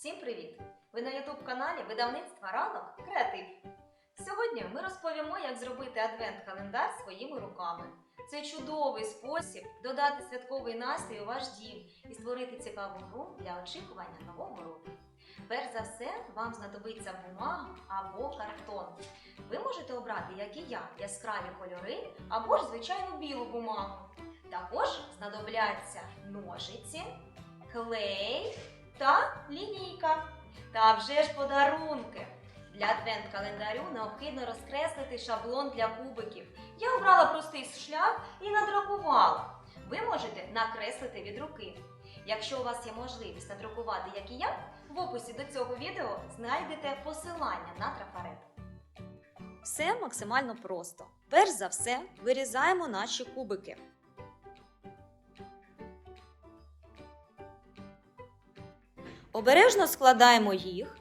Всім привіт! Ви на youtube каналі видавництва Ранок Креатив. Сьогодні ми розповімо, як зробити адвент-календар своїми руками. Це чудовий спосіб додати святковий настрій у ваш дім і створити цікаву гру для очікування нового року. Перш за все, вам знадобиться бумага або картон. Ви можете обрати, як і я, яскраві кольори або ж звичайну білу бумагу. Також знадобляться ножиці, клей та лінійка. Та вже ж подарунки. Для адвент-календарю необхідно розкреслити шаблон для кубиків. Я обрала простий шлях і надрукувала. Ви можете накреслити від руки. Якщо у вас є можливість надрукувати, як і я, в описі до цього відео знайдете посилання на трафарет. Все максимально просто. Перш за все, вирізаємо наші кубики. Обережно складаємо їх.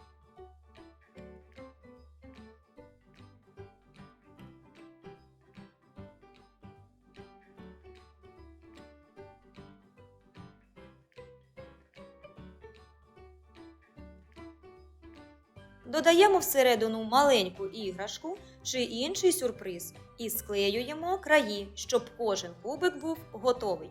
Додаємо всередину маленьку іграшку чи інший сюрприз і склеюємо краї, щоб кожен кубик був готовий.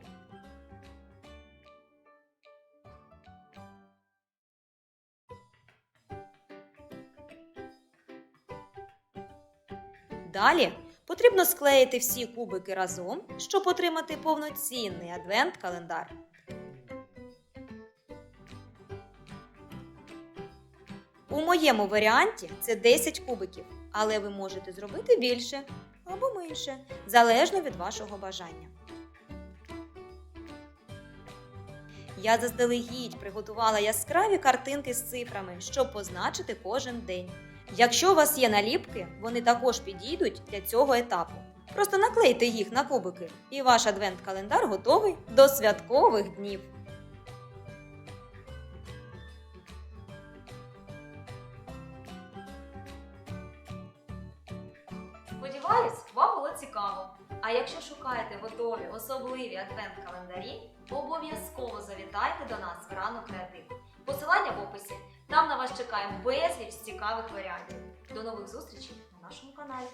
Далі потрібно склеїти всі кубики разом, щоб отримати повноцінний адвент-календар. У моєму варіанті це 10 кубиків, але ви можете зробити більше або менше, залежно від вашого бажання. Я заздалегідь приготувала яскраві картинки з цифрами, щоб позначити кожен день. Якщо у вас є наліпки, вони також підійдуть для цього етапу. Просто наклейте їх на кубики, і ваш адвент-календар готовий до святкових днів. Сподіваюсь, вам було цікаво. А якщо шукаєте готові особливі адвент-календарі, обов'язково завітайте до нас в ранок креатив. Посилання в описі. Там на вас чекає безліч цікавих варіантів. До нових зустрічей на нашому каналі.